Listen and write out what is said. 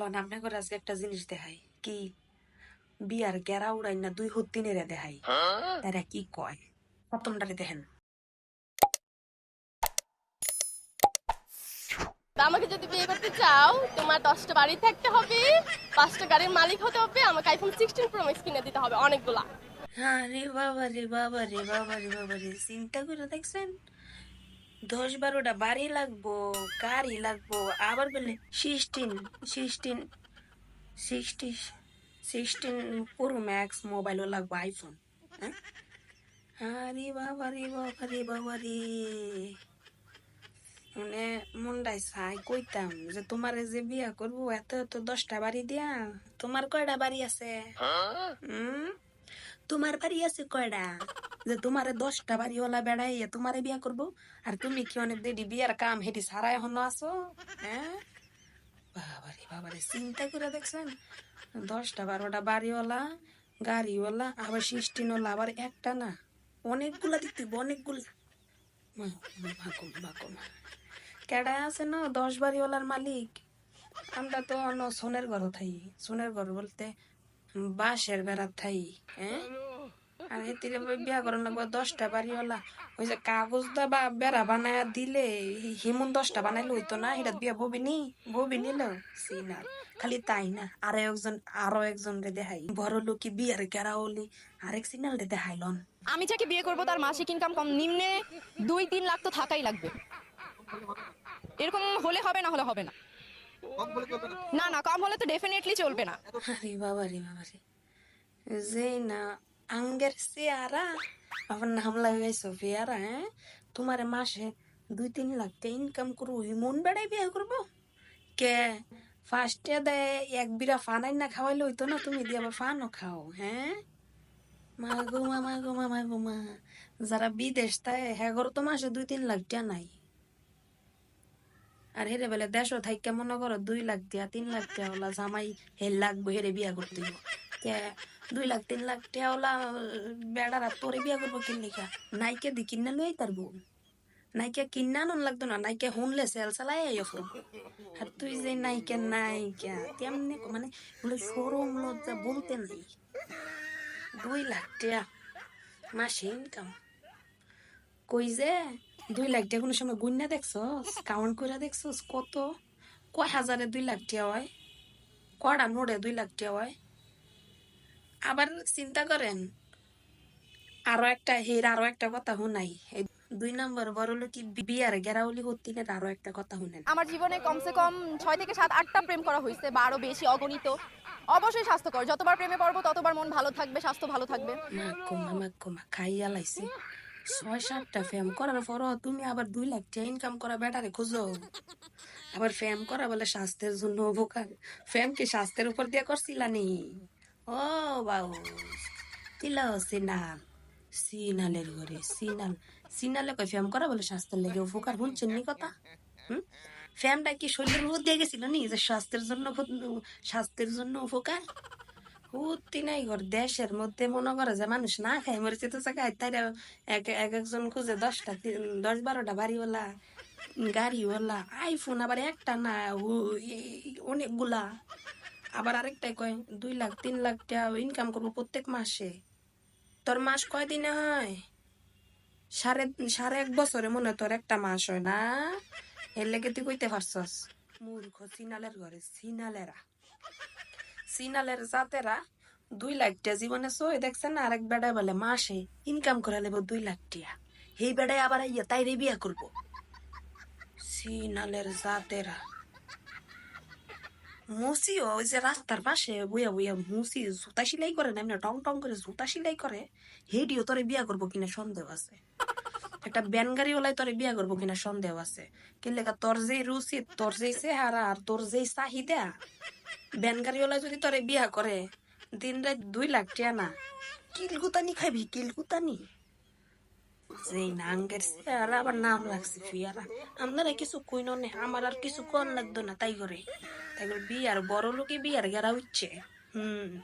Loan আপনি করে আজকে একটা জিনিস দেখাই। কি? বিয়ার গেরা উড়াই না দুই হত্তিনেরে দেখাই। তারা কি কয়? প্রথমটারে দেখেন। আমাকে যদি বিয়ে করতে চাও তোমার দশটা বাড়ি থাকতে হবে পাঁচটা গাড়ির মালিক হতে হবে আমাকে আইফোন সিক্সটিন প্রো ম্যাক্স কিনে দিতে হবে অনেকগুলা। হ্যাঁ রে বাবা রে বাবা রে বাবা রে বাবা রে চিন্তা করে দেখছেন? দশ বারোটা বাড়ি লাগবো গাড়ি লাগবো আবার বলে সিক্সটিন সিক্সটিন সিক্সটি সিক্সটিন পুরো ম্যাক্স মোবাইলও লাগবো আইফোন হ্যাঁ? আরে বাবা রে বাবা রে বাবা রে। মানে মনটাই চাই কইতাম যে তোমার যে বিয়া করব এত এত দশটা বাড়ি দিয়া তোমার কয়টা বাড়ি আছে? হুম তোমার বাড়ি আছে কয়টা যে তোমার দশটা বাড়িওয়ালা বেড়াইয়া তোমারে বিয়া করব? আর তুমি কি অনেক দেরি বিয়ার কাম হেঁটে সারা এখনও আছো? হ্যাঁ? বাবারে বাবারে চিন্তা করে দেখছেন? দশটা বারোটা বাড়িওয়ালা গাড়িওয়ালা আবার সিস্টিনওয়ালা আবার একটা না। অনেকগুলা হইবো, অনেকগুলা। কেডা আছে না দশ বাড়িওয়ালার মালিক? আমরা তো অন্য সোনের ঘর থাই সোনের ঘর বলতে বাঁশের বেড়া থাই হ্যাঁ আর এতিরে বিয়া করেন লাগবে, দশটা বাড়িওয়ালা ওই যে কাগজ দা বা বেড়া বানায় দিলে হিমুন দশটা বানাইলে হইতো না এটা বিয়া ববি নি ববি নিল সিনা খালি তাই না, আরও একজন আরও একজন রে দেখাই। বড় লোকি বিয়ার গেরা হলি, আরেক সিনাল রে দেখাইলন। আমি যাকে বিয়ে করব তার মাসিক ইনকাম কম, নিম্নে দুই তিন লাখ তো থাকাই লাগবে। এরকম হলে হবে না হলে হবে না। না। না কম হলে তো ডেফিনেটলি চলবে না। আরে বাবা রে বাবা রে। যে না আঙ্গের চেয়ারা আমার নাম লাগাইছো পেয়ারা হ্যাঁ? তোমার মাসে দুই তিন লাখ টাকা ইনকাম করব মন বেড়াই বিয়ে করব? কে? ফার্স্টে দেয় এক বিরা ফানাই না খাওয়াইলে হইতো না তুমি দিয়ে আবার ফানও খাও হ্যাঁ? মা গো মা মা গো মা মা গো মা। যারা বিদেশ তাই হ্যাঁ তো মাসে দুই তিন লাখ টাকা নাই। আর হেরে বেলে দেশও থাইকে মনে করো দুই লাখ দিয়া তিন লাখ ওলা জামাই হের লাগবো হেরে বিয়া করতে। দুই লাখ, তিন লাখ টাকা ওলা বেড়ারা তোরে বিয়া করব কিন লিখা? নাইকে দি কিনা লই তারবো নাইকে কিনা নন লাগতো না, নাইকে হুনলে সেল চালাই আর তুই যে নাইকে, নাইকা, তেমনি মানে বলে সরম লজ্জা বলতে নাই। দুই লাখ টাকা মাসে ইনকাম কই যে? দুই লাখ টাকা কোনো সময় গুন্না দেখছস? কাউন্ট করে দেখছস কত? কয় হাজারে দুই লাখ টাকা হয়? কটা নোটে দুই লাখ টাকা হয়? আবার চিন্তা করেন আরও একটা হের আরও একটা কথা শুনাই। দুই নম্বর বড় লোক বিয়ার গেরাউলি হত্তিনের আরও একটা কথা শুনেন। আমার জীবনে কমসে কম ছয় থেকে সাত আটটা প্রেম করা হয়েছে বা আরও বেশি অগণিত। অবশ্যই স্বাস্থ্যকর। যতবার প্রেমে পড়ব ততবার মন ভালো থাকবে স্বাস্থ্য ভালো থাকবে। মা কুমা মা কুমা খাইয়া লাইছি। ছয় সাতটা ফেম করার পরও তুমি আবার দুই লাখ টাকা ইনকাম করা বেটারে খুঁজো। আবার ফেম করা বলে স্বাস্থ্যের জন্য উপকার। ফেম কি স্বাস্থ্যের উপর দিয়ে করছিলা নি ও বাউ তিল সিনাল, সিনালের ঘরে, সিনাল, সিনালে কই ফেম করা বলে স্বাস্থ্যের লেগে উপকার শুনছেন নি কথা? হুম? ফ্যামটা কি শরীরের মধ্যে দিয়ে গেছিল নি যে স্বাস্থ্যের জন্য স্বাস্থ্যের জন্য উপকার? উত্তি নাই ঘর, দেশের মধ্যে মনে করে যে মানুষ না খাই মরেছে তো জায়গায় তাই এক এক একজন খুঁজে দশটা দশ বারোটা বাড়িওয়ালা, গাড়িওয়ালা আইফোন আবার একটা না অনেকগুলা। আবার আরেকটাই কয়, দুই লাখ, তিন লাখ টাকা ইনকাম করব প্রত্যেক মাসে। তোর মাস কয় দিনে হয়? সাড়ে সাড়ে এক বছরে মনে তোর একটা মাস হয় না? এর লেগে তুই কইতে পারছস, মূর্খ সিনালের ঘরে সিনালেরা। সিনালের জাতেরা দুই লাখ টিয়া জীবনে দেখছেন না আরেক বেড়ায় বলে মাসে ইনকাম করে নেব দুই লাখ টিয়া। এই বেড়ায় আবার তাই রে বিয়া করব। সিনালের জাতেরা। মুসি ওই যে রাস্তার পাশে বইয়া বইয়া মুসি জুতা সেলাই করে না এমনি টং টং করে জুতা সেলাই করে হেডিও তোরে বিয়া করব কিনা সন্দেহ আছে। একটা ব্যান গাড়িওয়ালাই তোরে বিয়া করব কিনা সন্দেহ আছে। কিনলে তোর যে রুচি, তোর যে চেহারা আর তোর যে চাহিদা ব্যান গাড়িওয়ালা যদি তোরে বিয়া করে দিন রাত দুই লাখ টিয়া না। কিলকুতানি খাবি কিলকুতানি। যেই নাঙ্গের আর আবার নাম লাগছে ফিয়ারা। আপনারা কিছু কইন নে আমার আর কিছু কন লাগতো না তাই করে। তাই করে বিয়ার বড় লোকে বিয়ার গেরা উঠছে হুম।